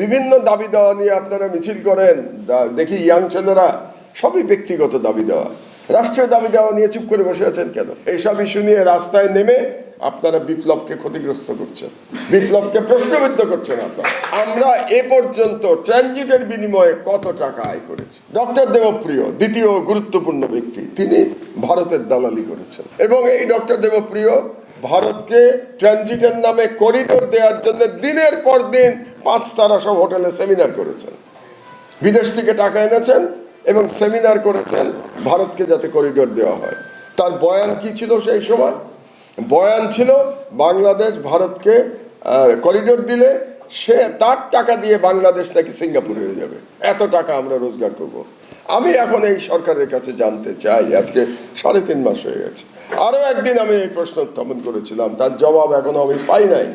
বিভিন্ন দাবি দেওয়া নিয়ে আপনারা মিছিল করেন। দেখি ইয়াং ছেলেরা সবই ব্যক্তিগত দাবি দেওয়া। রাষ্ট্রীয় দাবি দেওয়া নিয়ে চুপ করে বসে আছেন কেন? এইসব ইস্যু নিয়ে রাস্তায় নেমে আপনারা বিপ্লবকে ক্ষতিগ্রস্ত করছেন। বিপ্লবকে প্রশ্নবিদ্ধ করছেন আপনারা। আমরা এ পর্যন্ত ট্রানজিটের বিনিময়ে কত টাকা আয় করেছি? ডক্টর দেবপ্রিয়, দ্বিতীয় গুরুত্বপূর্ণ ব্যক্তি, তিনি ভারতের দালালি করেছেন। এবং এই ডক্টর দেবপ্রিয় ভারতকে ট্রানজিটের নামে করিডোর দেওয়ার জন্য দিনের পর দিন পাঁচ তারা সব হোটেলে সেমিনার করেছেন। বিদেশ থেকে টাকা এনেছেন এবং সেমিনার করেছেন ভারতকে যাতে করিডোর দেওয়া হয়। তার বয়ান কি ছিল সেই সময়? বয়ান ছিল, বাংলাদেশ ভারতকে করিডোর দিলে সে তার টাকা দিয়ে বাংলাদেশ নাকি সিঙ্গাপুর হয়ে যাবে। এত টাকা আমরা রোজগার করব। আমি এখন এই সরকারের কাছে জানতে চাই, আজকে সাড়ে তিন মাস হয়ে গেছে। আরও একদিন আমি এই প্রশ্ন উত্থাপন করেছিলাম, তার জবাব এখনও আমি পাই নাই।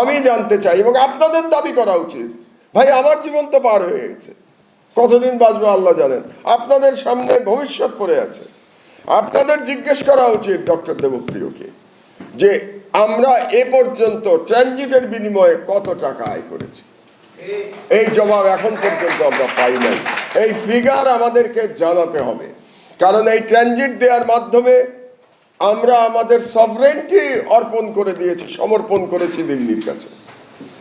আমি জানতে চাই এবং আপনাদের দাবি করা উচিত, ভাই আমার জীবন তো পার হয়ে গেছে। কতদিন বাঁচবে আল্লাহ জানেন। আপনাদের সামনে ভবিষ্যৎ পড়ে আছে। আপনাদের জিজ্ঞেস করা উচিত ডক্টর দেবপ্রিয়কে যে আমরা এ পর্যন্ত ট্রানজিটের বিনিময়ে কত টাকা আয় করেছি। এই জবাব এখন পর্যন্ত আমরা পাই নাই। এই ফিগার আমাদেরকে জানাতে হবে। কারণ এই ট্রানজিট দেওয়ার মাধ্যমে আমরা আমাদের সভরেন্টি অর্পণ করে দিয়েছি, সমর্পণ করেছি দিল্লির কাছে।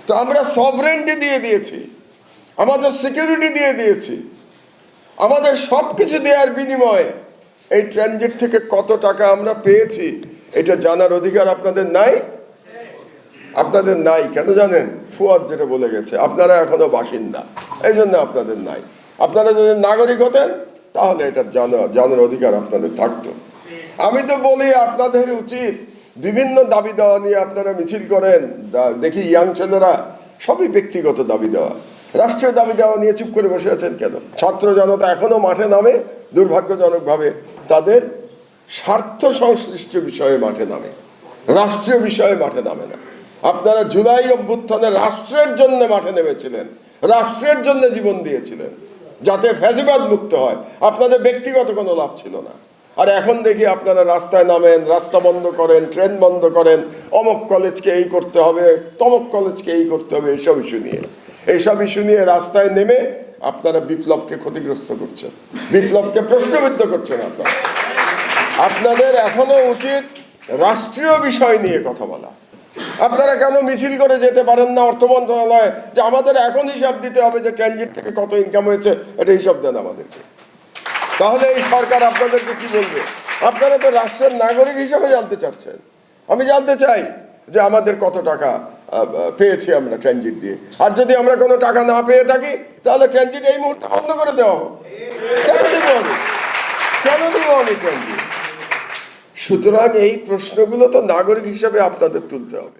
তো আমরা সভরেন্টি দিয়ে দিয়েছি, আমাদের সিকিউরিটি দিয়ে দিয়েছি, আমাদের সব কিছু দেওয়ার বিনিময়ে এই ট্রানজিট থেকে কত টাকা আমরা পেয়েছি, এটা জানার অধিকার আপনাদের নাই? আপনাদের নাই, কেন জানেন? ফুয়াদ যেটা বলে গেছে, আপনারা এখনও বাসিন্দা এই জন্য আপনাদের নাই। আপনারা যদি নাগরিক হতেন, তাহলে এটা জানা, জানার অধিকার আপনাদের থাকতো। আমি তো বলি, আপনাদের উচিত বিভিন্ন দাবি দেওয়া নিয়ে আপনারা মিছিল করেন দেখি ইয়াং ছেলেরা সবই ব্যক্তিগত দাবি দেওয়া। রাষ্ট্রীয় দাবি দেওয়া নিয়ে চুপ করে বসে আছেন কেন? ছাত্র জনতা এখনও মাঠে নামে, দুর্ভাগ্যজনকভাবে তাদের স্বার্থ সংশ্লিষ্ট বিষয়ে মাঠে নামে। রাষ্ট্রীয় বিষয়ে মাঠে নামে না। আপনারা জুলাই অভ্যুত্থানে রাষ্ট্রের জন্য মাঠে নেমেছিলেন, রাষ্ট্রের জন্য জীবন দিয়েছিলেন, যাতে ফ্যাসিবাদ মুক্ত হয়। আপনাদের ব্যক্তিগত কোনো লাভ ছিল না। আর এখন দেখি আপনারা রাস্তায় নামেন, রাস্তা বন্ধ করেন, ট্রেন বন্ধ করেন, অমক কলেজকে এই করতে হবে, তমক কলেজকে এই করতে হবে, এইসব ইস্যু নিয়ে। এইসব ইস্যু নিয়ে রাস্তায় নেমে আপনারা বিপ্লবকে ক্ষতিগ্রস্ত করছেন। বিপ্লবকে প্রশ্নবিদ্ধ করছেন আপনারা। আপনাদের এখনও উচিত রাষ্ট্রীয় বিষয় নিয়ে কথা বলা। আপনারা কেন মিছিল করে যেতে পারেন না অর্থ মন্ত্রণালয়ে? যে আমাদের এখন হিসাব দিতে হবে যে ট্রানজিট থেকে কত ইনকাম হয়েছে, এটা হিসাব দেন আমাদেরকে। তাহলে এই সরকার আপনাদেরকে কি বলবে? আপনারা তো রাষ্ট্রের নাগরিক হিসেবে জানতে চাচ্ছেন। আমি জানতে চাই যে আমাদের কত টাকা পেয়েছি আমরা ট্রানজিট দিয়ে। আর যদি আমরা কোনো টাকা না পেয়ে থাকি, তাহলে ট্রানজিট এই মুহূর্তে বন্ধ করে দেওয়া কেন দিব আমি? কেন দিব আমি ট্রানজিট সুতরাং এই প্রশ্নগুলো তো নাগরিক হিসাবে আপনাদের তুলতে হবে।